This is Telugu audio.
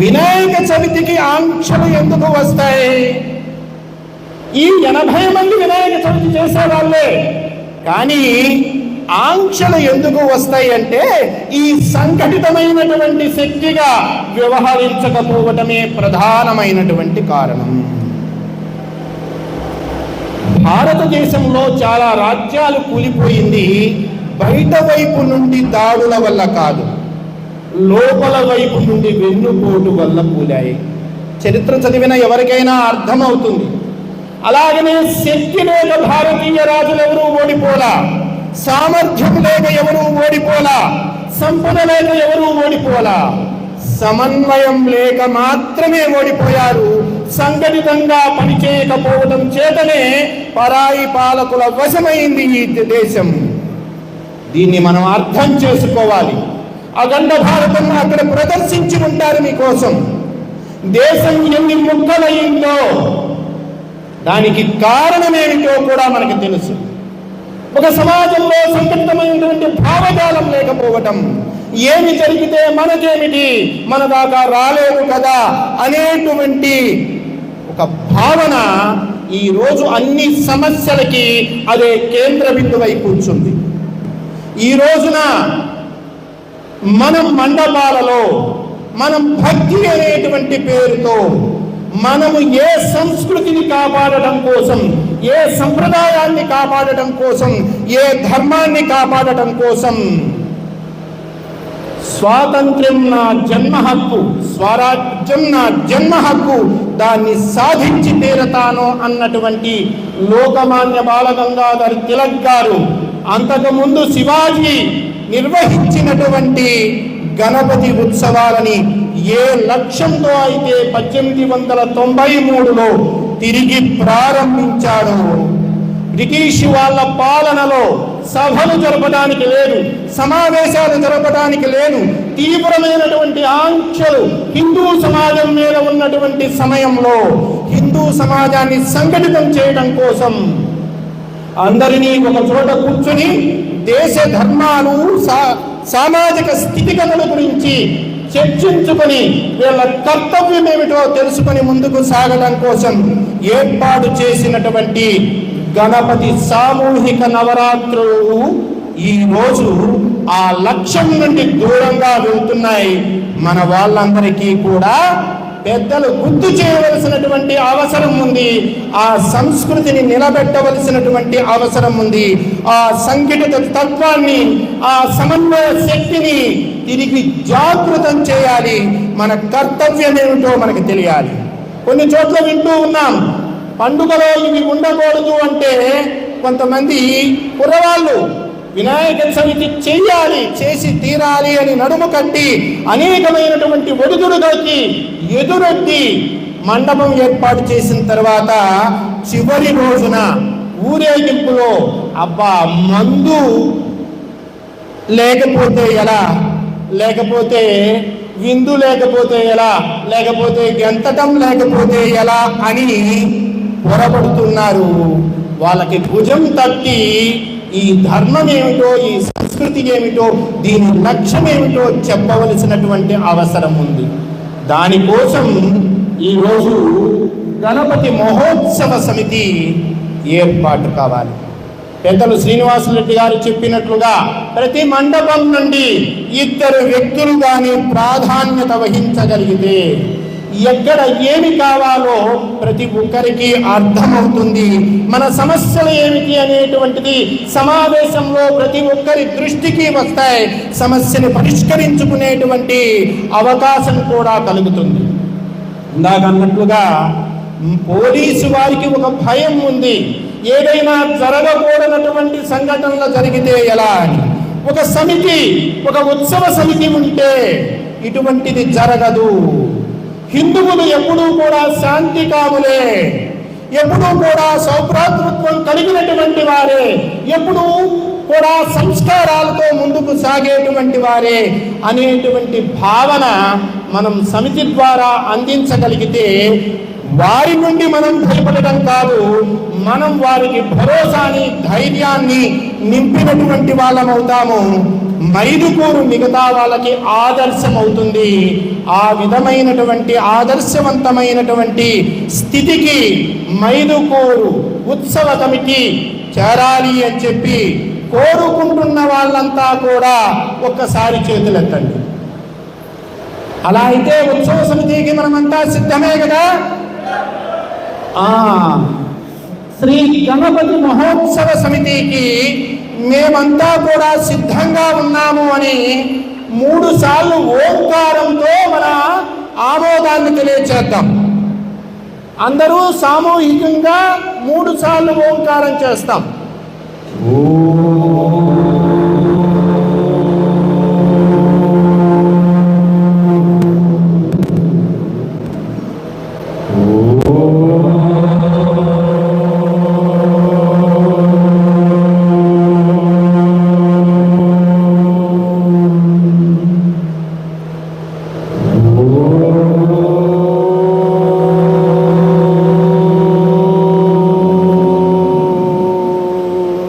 వినాయక చవితికి ఆంక్షలు ఎందుకు వస్తాయి? ఈ ఎనభై మంది వినాయక చవితి చేసేవాళ్ళే. కానీ ఆంక్షలు ఎందుకు వస్తాయి అంటే ఈ సంఘటితమైనటువంటి శక్తిగా వ్యవహరించకపోవటమే ప్రధానమైనటువంటి కారణం. భారతదేశంలో చాలా రాజ్యాలు కూలిపోయింది బయట వైపు నుండి దాడుల వల్ల కాదు. లోపల వైపు నుండి వెన్నుపోటు వల్ల కూలాయి చరిత్ర చదివిన ఎవరికైనా అర్థమవుతుంది. అలాగనే శక్తి లేక భారతీయ రాజులెవరూ ఓడిపోలా? సామర్థ్యం లేక ఎవరూ ఓడిపోలా? సంపద లేక ఎవరూ ఓడిపోలా? సమన్వయం లేక మాత్రమే ఓడిపోయారు. సంఘటితంగా పనిచేయకపోవడం చేతనే పరాయి పాలకుల వశమైంది ఈ దేశం. దీన్ని మనం అర్థం చేసుకోవాలి. అఖండ భారతం అక్కడ ప్రదర్శించి ఉంటారు మీకోసం. దేశం ఎన్ని ముక్కలయ్యిందో దానికి కారణమేమిటో కూడా మనకు తెలుసు. ఒక సమాజంలో సంకటమైనటువంటి భావజాలం లేకపోవటం ఏమి జరిగితే మనకేమిటి మన దాకా రాలేదు కదా అనేటువంటి ఒక భావన ఈ రోజు అన్ని సమస్యలకి అదే కేంద్ర బిందువై కూర్చుంది. ఈ రోజున మనం మండపాలలో మనం భక్తి అనేటువంటి పేరుతో మనము ఏ సంస్కృతిని కాపాడటం కోసం ఏ సంప్రదాయాన్ని కాపాడటం కోసం ఏ ధర్మాన్ని కాపాడటం కోసం స్వాతంత్ర్యం నా జన్మ హక్కు స్వరాజ్యం నా జన్మ హక్కు దాన్ని సాధించి తీరతాను అన్నటువంటి లోకమాన్య బాలగంగాధర్ తిలక్ గారు అంతకుముందు శివాజీ నిర్వహించినటువంటి గణపతి ఉత్సవాలని ఏ లక్ష్యంతో అయితే పద్దెనిమిది వందల తొంభై మూడులో తిరిగి ప్రారంభించాడు బ్రిటిష్ వాళ్ళ పాలనలో సభలు జరపడానికి లేదు సమావేశాలు జరపడానికి లేదు తీవ్రమైనటువంటి ఆంక్షలు హిందూ సమాజం మీద ఉన్నటువంటి సమయంలో హిందూ సమాజాన్ని సంఘటితం చేయడం కోసం అందరినీ ఒక చోట కూర్చుని దేశ ధర్మాలు సా సామాజిక స్థితిగతుల గురించి చర్చించుకొని వీళ్ళ కర్తవ్యం ఏమిటో తెలుసుకొని ముందుకు సాగడం కోసం ఏర్పాటు చేసినటువంటి గణపతి సామూహిక నవరాత్రులు ఈ రోజు ఆ లక్ష్యం నుండి దూరంగా వెళ్తున్నాయి. మన వాళ్ళందరికీ కూడా పెద్దలు గుర్తు చేయవలసినటువంటి అవసరం ఉంది. ఆ సంస్కృతిని నిలబెట్టవలసినటువంటి అవసరం ఉంది. ఆ సంఘటిత తత్వాన్ని ఆ సమన్వయ శక్తిని తిరిగి జాగృతం చేయాలి. మన కర్తవ్యం ఏమిటో మనకు తెలియాలి. కొన్ని చోట్ల వింటూ ఉన్నాం పండుగలో ఇవి ఉండకూడదు అంటే కొంతమంది కుర్రవాళ్ళు వినాయక చవితి చెయ్యాలి చేసి తీరాలి అని నడుము కట్టి అనేకమైనటువంటి ఒడుదుడుగకి ఎదురొడ్డి మండపం ఏర్పాటు చేసిన తర్వాత చివరి రోజున ఊరేగింపులో అబ్బా మందు లేకపోతే ఎలా? లేకపోతే విందు లేకపోతే ఎలా? లేకపోతే గెంతటం లేకపోతే ఎలా అని పొరపడుతున్నారు. వాళ్ళకి భుజం తట్టి ఈ ధర్మం ఏమిటో ఈ సంస్కృతి ఏమిటో దీని లక్ష్యం ఏమిటో చెప్పవలసినటువంటి అవసరం ఉంది. దానికోసం ఈరోజు గణపతి మహోత్సవ సమితి ఏర్పాటు కావాలి. పెద్దలు శ్రీనివాసరెడ్డి గారు చెప్పినట్లుగా ప్రతి మండపం నుండి ఇద్దరు వ్యక్తులు కానీ ప్రాధాన్యత వహించగలిగితే ఎక్కడ ఏమి కావాలో ప్రతి ఒక్కరికి అర్థమవుతుంది. మన సమస్యలు ఏమిటి అనేటువంటిది సమావేశంలో ప్రతి ఒక్కరి దృష్టికి వస్తాయి. సమస్యను పరిష్కరించుకునేటువంటి అవకాశం కూడా కలుగుతుంది. ఇందాక అన్నట్లుగా పోలీసు వారికి ఒక భయం ఉంది. ఏదైనా జరగకూడనటువంటి సంఘటనలు జరిగితే ఎలా అని. ఒక సమితి ఒక ఉత్సవ సమితి ఉంటే ఇటువంటిది జరగదు. హిందువులు ఎప్పుడూ కూడా శాంతి కాములే. ఎప్పుడూ కూడా సౌభ్రాతృత్వం కలిగినటువంటి వారే. ఎప్పుడూ కూడా సంస్కారాలతో ముందుకు సాగేటువంటి వారే అనేటువంటి భావన మనం సమితి ద్వారా అందించగలిగితే వారి నుండి మనం భయపడటం కాదు మనం వారికి భరోసాని ధైర్యాన్ని నింపినటువంటి వాళ్ళమవుతాము. మైదుకూరు మిగతా వాళ్ళకి ఆదర్శం అవుతుంది ఆ విధమైనటువంటి ఆదర్శవంతమైనటువంటి స్థితికి మైదుకూరు ఉత్సవ కమిటీ చేరాలి అని చెప్పి కోరుకుంటున్న వాళ్ళంతా కూడా ఒక్కసారి చేతులెత్తండి. అలా అయితే ఉత్సవ సమితికి మనమంతా సిద్ధమే కదా? ఆ శ్రీ గణపతి మహోత్సవ సమితికి మేమంతా కూడా సిద్ధంగా ఉన్నాము అని మూడు సార్లు ఓంకారంతో మన ఆమోదాన్ని తెలియచేద్దాం. అందరూ సామూహికంగా మూడు సార్లు ఓంకారం చేస్తాం. ఓ